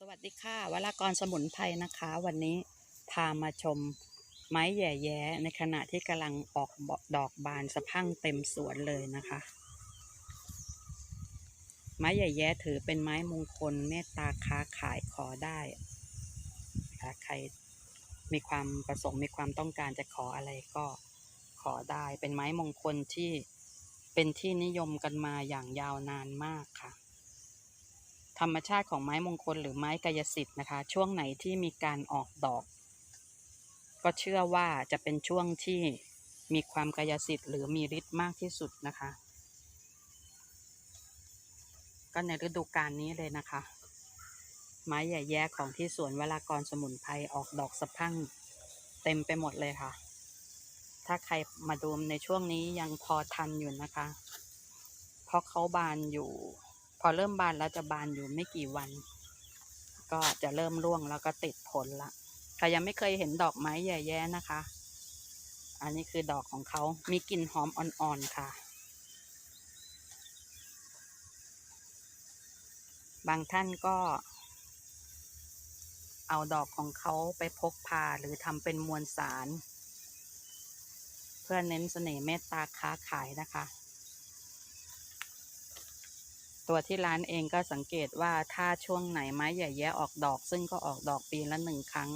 สวัสดีค่ะวรากรสมุนไพรนะคะ วันนี้พามาชมไม้แย่แย้ในขณะที่กำลังออกดอกบานสะพั่งเต็มสวนเลยนะคะ ไม้แย่แย้ถือเป็นไม้มงคลเมตตาค้าขายขอได้ถ้าใครมีความประสงค์มีความต้องการจะขออะไรก็ขอได้เป็นไม้มงคลที่เป็นที่นิยมกันมาอย่างยาวนานมากค่ะ ธรรมชาติของไม้มงคลหรือไม้กายสิทธิ์นะคะ ช่วงไหนที่มีการออกดอก ก็เชื่อว่าจะเป็นช่วงที่มีความกายสิทธิ์หรือมีฤทธิ์มากที่สุดนะคะ ก็ในฤดูกาลนี้เลยนะคะ ไม้ใหญ่แย่ของที่สวนวรากรสมุนไพรออกดอกสะพั่งเต็มไปหมดเลยค่ะ ถ้าใครมาดูในช่วงนี้ยังพอทันอยู่นะคะ เพราะเขาบานอยู่ อเริ่มบานแล้วจะบานอยู่ไม่กี่วัน ก็จะเริ่มร่วงแล้วก็ติดผลละใครยังไม่เคยเห็นดอกไม้แย่แย่นะคะ อันนี้คือดอกของเขามีกลิ่นหอมอ่อนๆค่ะ บางท่านก็เอาดอกของเขาไปพกพาหรือทำเป็นมวลสาร เพื่อเน้นเสน่ห์เมตตาค้าขายนะคะ ตัวที่ร้านเองก็สังเกตว่าถ้าช่วงไหนไม้ใหญ่แย่ออกดอก ซึ่งก็ออกดอกปีละหนึ่งครั้ง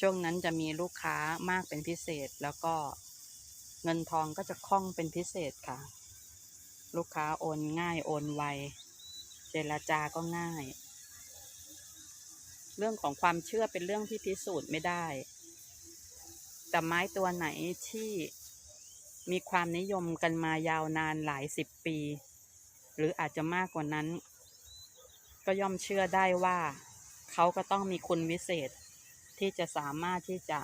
ช่วงนั้นจะมีลูกค้ามากเป็นพิเศษแล้วก็เงินทองก็จะคล่องเป็นพิเศษค่ะ ลูกค้าโอนง่ายโอนไว เจรจาก็ง่าย เรื่องของความเชื่อเป็นเรื่องที่พิสูจน์ไม่ได้ แต่ไม้ตัวไหนที่มีความนิยมกันมายาวนานหลายสิบปี หรืออาจจะมากกว่านั้น ก็ย่อมเชื่อได้ว่า เขาก็ต้องมีคุณวิเศษ ที่จะสามารถที่จะ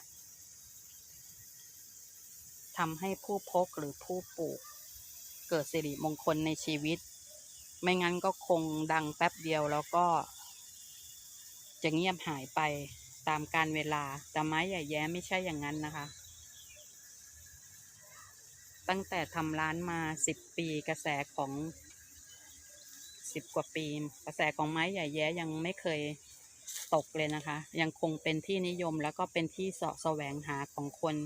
ทำให้ผู้พกหรือผู้ปลูก เกิดสิริมงคลในชีวิต ไม่งั้นก็คงดังแป๊บเดียวแล้วก็ จะเงียบหายไปตามการเวลา แต่ไม้ใหญ่แย้ไม่ใช่อย่างนั้นนะคะ ตั้งแต่ทำร้านมาสิบปีกระแสของ สิบกว่าปี กระแสของไม้ใหญ่แย้ยังไม่เคยตกเลยนะคะ ยังคงเป็นที่นิยมแล้วก็เป็นที่เสาะแสวงหาของคน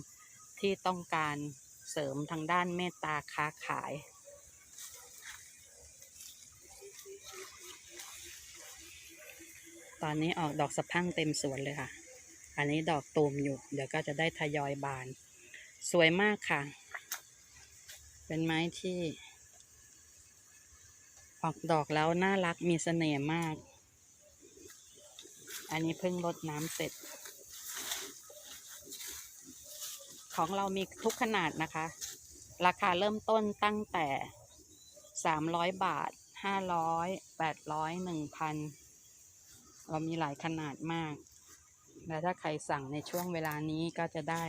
ที่ต้องการเสริมทางด้านเมตตาค้าขาย ตอนนี้ออกดอกสะพั่งเต็มสวนเลยค่ะ อันนี้ดอกตูมอยู่ เดี๋ยวก็จะได้ทยอยบาน สวยมากค่ะ เป็นไม้ที่ ออกดอกแล้วน่ารักมีเสน่ห์มาก อันนี้เพิ่งรดน้ำเสร็จ ของเรามีทุกขนาดนะคะ ราคาเริ่มต้นตั้งแต่สามร้อยบาทห้าร้อยแปดร้อยหนึ่งพันเรามีหลายขนาดมาก และถ้าใครสั่งในช่วงเวลานี้ก็จะได้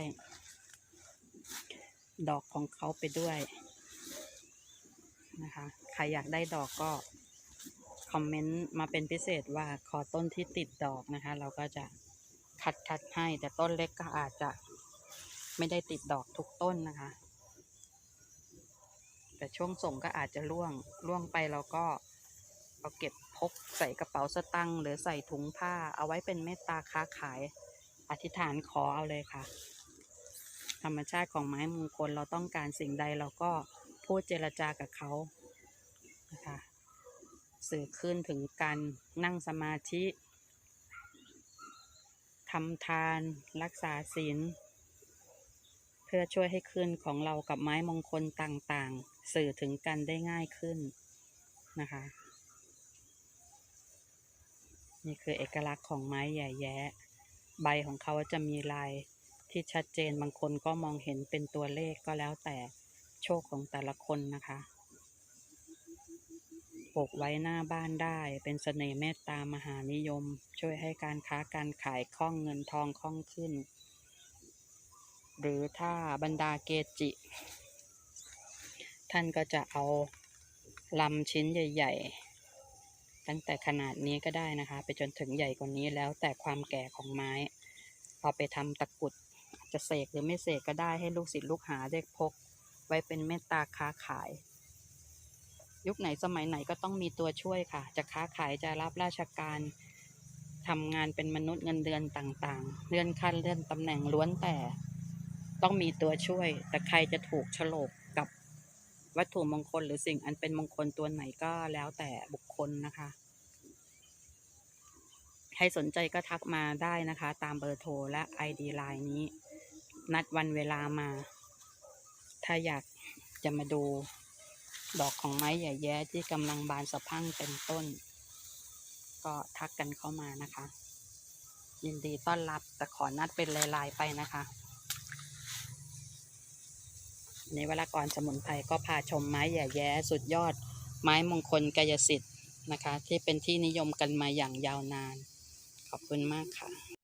ดอกของเขาไปด้วย นะคะ ใครอยากได้ดอกก็คอมเมนต์มาเป็นพิเศษว่าขอต้นที่ติดดอกนะคะ เราก็จะคัดคัดให้ แต่ต้นเล็กก็อาจจะไม่ได้ติดดอกทุกต้นนะคะ แต่ช่วงส่งก็อาจจะร่วงร่วงไปเราก็เอาเก็บพกใส่กระเป๋าสตังค์หรือใส่ถุงผ้า เอาไว้เป็นเมตตาค้าขาย อธิษฐานขอเอาเลยค่ะ ธรรมชาติของไม้มงคลเราต้องการสิ่งใดเราก็ พูดเจรจากับเขานะคะสื่อขึ้นถึงการนั่งสมาธิทำทานรักษาศีลเพื่อช่วยให้คืนของเรากับไม้มงคลต่างๆ สื่อถึงกันได้ง่ายขึ้นนะคะ นี่คือเอกลักษณ์ของไม้ใหญ่แย้ใบของเขาจะมีลายที่ชัดเจนบางคนก็มองเห็นเป็นตัวเลขก็แล้วแต่ โชคของแต่ละคนนะคะปลูกไว้หน้าบ้านได้ เป็นเสน่ห์เมตตามหานิยม ช่วยให้การค้าการขายคล่องเงินทองคล่องขึ้น หรือถ้าบรรดาเกจิ ท่านก็จะเอาลำชิ้นใหญ่ ๆ ตั้งแต่ขนาดนี้ก็ได้นะคะ ไปจนถึงใหญ่กว่านี้แล้วแต่ความแก่ของไม้ เอาไปทำตะกุดจะเสกหรือไม่เสกก็ได้ให้ลูกศิษย์ลูกหาได้พก ไว้เป็นเมตตาค้าขาย ยุคไหนสมัยไหนก็ต้องมีตัวช่วยค่ะ จะค้าขายจะรับราชการทำงานเป็นมนุษย์เงินเดือนต่างๆ เลื่อนขั้นเลื่อนตำแหน่งล้วนแต่ ต้องมีตัวช่วย แต่ใครจะถูกฉลกกับวัตถุมงคลหรือสิ่งอันเป็นมงคลตัวไหนก็แล้วแต่บุคคลนะคะ ใครสนใจก็ทักมาได้นะคะ ตามเบอร์โทรและ ID ไลน์นี้ นัดวันเวลามา ถ้าอยากจะมาดูดอกของไม้ใหญ่แย้ที่กำลังบานสะพั่งเต็มต้น ก็ทักกันเข้ามานะคะ ยินดีต้อนรับแต่ขอนัดเป็นลายๆไปนะคะในเวลากรสมุนไพรก็พาชมไม้แย่แย้สุดยอด ไม้มงคลกายสิทธิ์นะคะ ที่เป็นที่นิยมกันมาอย่างยาวนาน ขอบคุณมากค่ะ